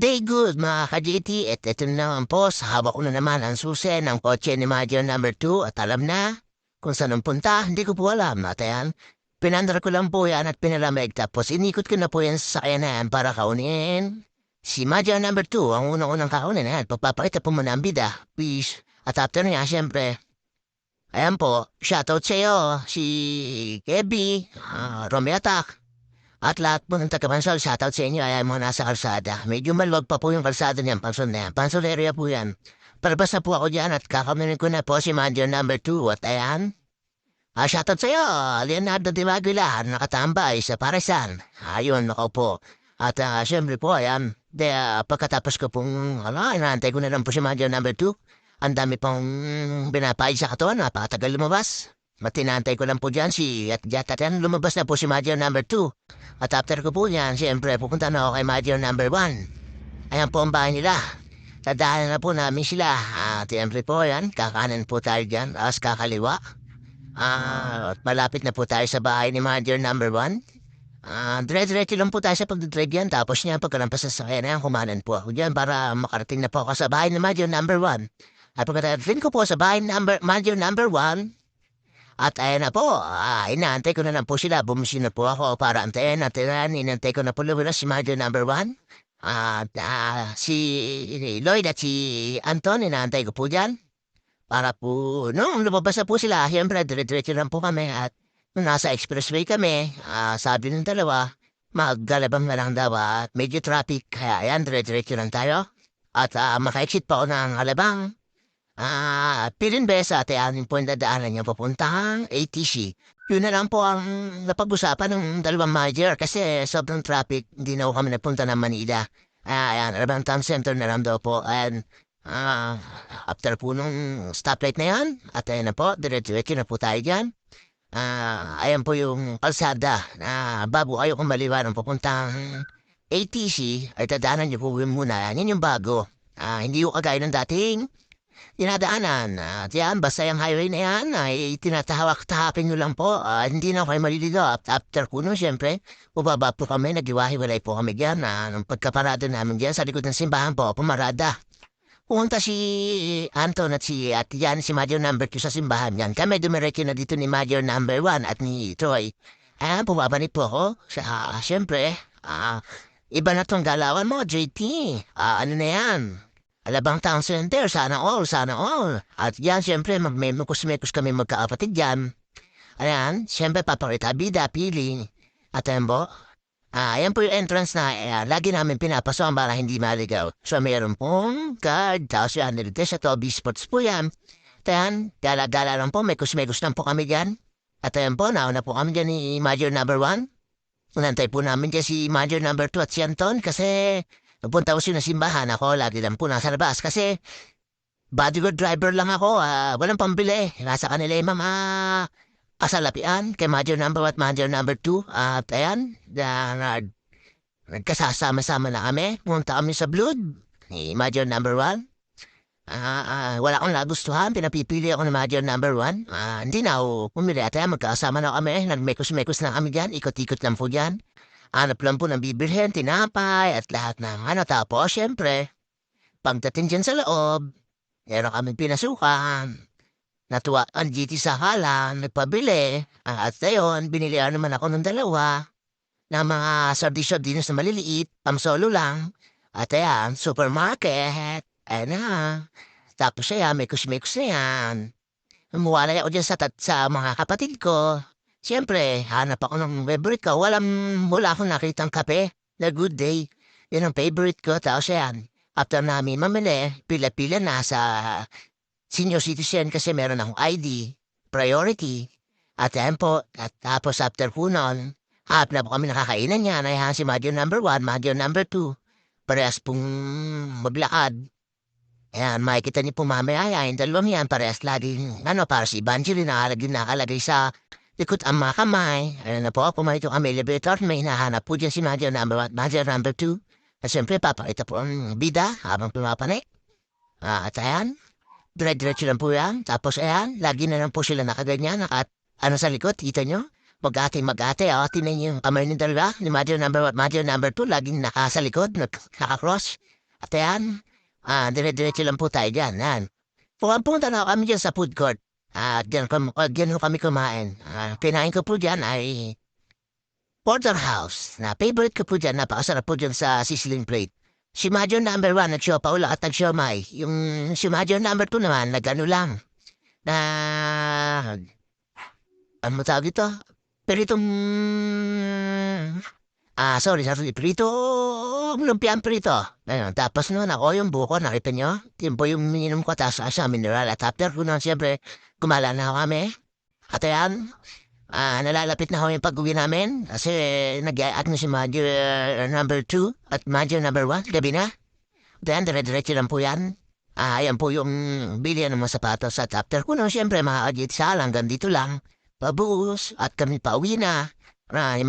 Day good mga ka-GT at ito na naman po sa hawak ko na naman ang susi ng kotse ni Major number 2 at alam na kung saan ang punta, hindi ko po alam at ayan. Pinandar ko lang po yan at pinalamig tapos inikot ko na po yan sa sakyan na yan para kaunin. Si Major number 2 ang unang-unang kaunin na yan. Pagpapakita po muna ang bida. Peace. At after niya, syempre, ayan po, shoutout sa iyo, si Kebby, uh, Romeo Attack, at lahat po ng taga-pansol, shoutout sa inyo, ay mo nasa kalsada. Medyo maluwag pa po yung kalsada niyan, pansol na yan. Pansol area po yan. Palabas na po ako dyan at kakaminin ko na po si Mandio number 2 at ayan. Ah, shoutout sa iyo, Leonardo Di Maguila, nakatambay sa Parisan. Ayun, ako po. At uh, syempre po, ayan, de, uh, pagkatapos ko pong, ala, inaantay ko na lang po si Mandio number 2. Ang dami pong binapayad sa katawan, napakatagal lumabas. Matinantay ko lang po dyan si at Jatatan lumabas na po si Major number 2. At after ko po yan, siyempre pupunta na ako kay Major number 1. Ayan po ang bahay nila. Tadaanan na po namin sila. At siyempre po yan, kakanan po tayo dyan, as kakaliwa. Ah, at malapit na po tayo sa bahay ni Major number 1. Ah, dire-diretso lang po tayo sa pagdadrive yan. Tapos niya, pagkalampas sa sakyan na yan, kumanan po ako dyan para makarating na po ako sa bahay ni Major number 1. At pagkatapos ko po sa bahay number, Major number 1, at ayan na po, ah, inaantay ko na lang po sila. Bumisi na po ako para antayin at ayan, inantay ko na po lumabas si Mother number one. At ah, si Lloyd at si Anton, inaantay ko po dyan. Para po, nung lumabas na po sila, siyempre, dire-diretso lang po kami. At nung nasa expressway kami, ah, sabi ng dalawa, maggalabang na lang daw at medyo traffic. Kaya ayan, dire-diretso lang tayo. At uh, maka-exit pa ako ng alabang. Ah, Pirinbesa at anin po ang dadaanan niya papuntang ATC. Yun na lang po ang napag-usapan ng dalawang manager kasi sobrang traffic, hindi na kami napunta ng Manila. Ah, ayan, Urban Town Center na lang daw po. And, ah, after po nung stoplight na yan, at ayan na po, dire-diretso na po tayo dyan. Ah, ayan po yung kalsada na bago kayo kumaliwa ng papuntang ATC, ay tadaanan niyo po muna. Yan yung bago. Ah, hindi yung kagaya ng dating dinadaanan. At yan, basta yung highway na yan ay tinatahawak-tahapin nyo lang po. Uh, hindi na kayo maliligo. After nun, syempre, bubaba po kami, nagiwahiwalay po kami dyan. Uh, nung pagkaparada namin dyan, sa likod ng simbahan po, pumarada. Pumunta si Anton at si at yan si Major number 2 sa simbahan yan. Kami dumiretso na dito ni Major number 1 at ni Troy. Ah, bumabalik po ako. Sa, uh, syempre, ah, iba na tong galawan mo, JT. Ah, ano na yan? Alabang Town Center, sana all, sana all. At yan, siyempre, magmemukos-mekos kami magkakapatid yan. Ayan, siyempre, paparita, bida, pili. At ayan po, ah, ayan po yung entrance na eh, lagi namin pinapasokan para hindi maligaw. So, meron pong card, tapos yan, nilites at Toby Sports po yan. At ayan, gala-gala lang po, mekos-mekos lang po kami dyan. At ayan po, nauna po kami dyan ni Major number 1. Unantay po namin dyan si Major number 2 at si Anton kasi Napunta ko na simbahan ako, lagi lang po nasa labas kasi bodyguard driver lang ako, uh, walang pambili. Nasa kanila yung mga kasalapian kay Major number 1 Major number 2. At ayan, na, na, nagkasasama-sama na kami. Pumunta kami sa blood ni Major number 1. Uh, uh, wala akong nagustuhan, pinapipili ako ng Major number 1. Uh, hindi na ako pumili at ayan, magkasama na kami. Nagmekos-mekos na kami dyan, ikot-ikot lang po dyan. Hanap lang po ng bibilhin, tinapay at lahat ng ano. Tapos, syempre, pagdating dyan sa loob, meron kami pinasukan. Natuwa ang GT sa halang, nagpabili. At ayon, binilihan naman ako ng dalawa ng mga sardis-sardinas na maliliit, pamsolo lang. At ayan, supermarket. Ayan na. Tapos ayan, may kusmikus na yan. Umuwalay ako dyan sa, sa mga kapatid ko. Siyempre, hanap ako ng favorite ko. Walang, wala akong nakitang kape na good day. Yan ang favorite ko. Tapos yan, after namin mamili, pila-pila na sa senior citizen kasi meron akong ID, priority. At yan po, at tapos after po nun, hanap na po kami nakakainan niya. Nayahan si Madio number 1, Madio number 2. Parehas pong maglakad. Ayan, makikita niyo po mamaya yan, dalawang yan, parehas laging, ano, para si Evangeline nakalagay, nakalagay sa Likot ang mga kamay. Ayan na po, pumayito kami elevator. May hinahanap po dyan si Manager number 1, Manager number 2. At siyempre, papakita po ang bida habang pumapanik. Ah, at ayan, dire-diretso lang po yan. Tapos ayan, lagi na lang po sila nakaganyan. Naka, ano sa likod, kita nyo? Mag-ate, mag-ate, oh, tinan niyo yung kamay ni dalawa, ni Madio number 1, Madio number 2, laging naka sa likod, nak- naka-cross. At yan, ah, dire-diretso lang po tayo dyan, yan. Pumunta na kami dyan sa food court. Ah, dyan, kam- ah, dyan ho kami kumain. Ah, kinain ko po dyan ay porterhouse. Na favorite ko po dyan, napakasarap po dyan sa sizzling plate. Si Madio number 1 at siya paula at nag-siomay. Yung si Madio number 2 naman, nag-ano lang. Na... Ano mo tawag ito? Peritong... Ah, sorry, sorry. Prito... Lumpiang prito. Ayun, tapos noon ako yung buko, nakita nyo? Yun po yung minimum ko, tapos sa mineral. At after ko noon, siyempre, kumala na kami. At ayan, ah, nalalapit na kami pag-uwi namin. Kasi nag-aak na si Madjo uh, number 2 at Madjo number 1. Gabi na. Then, dire-diretso lang po yan. Ah, ayan po yung bilihan ng mga sapatos. At after ko noon, siyempre, mga agit sa hanggang dito lang. Pabuos at kami pauwi na. Ah,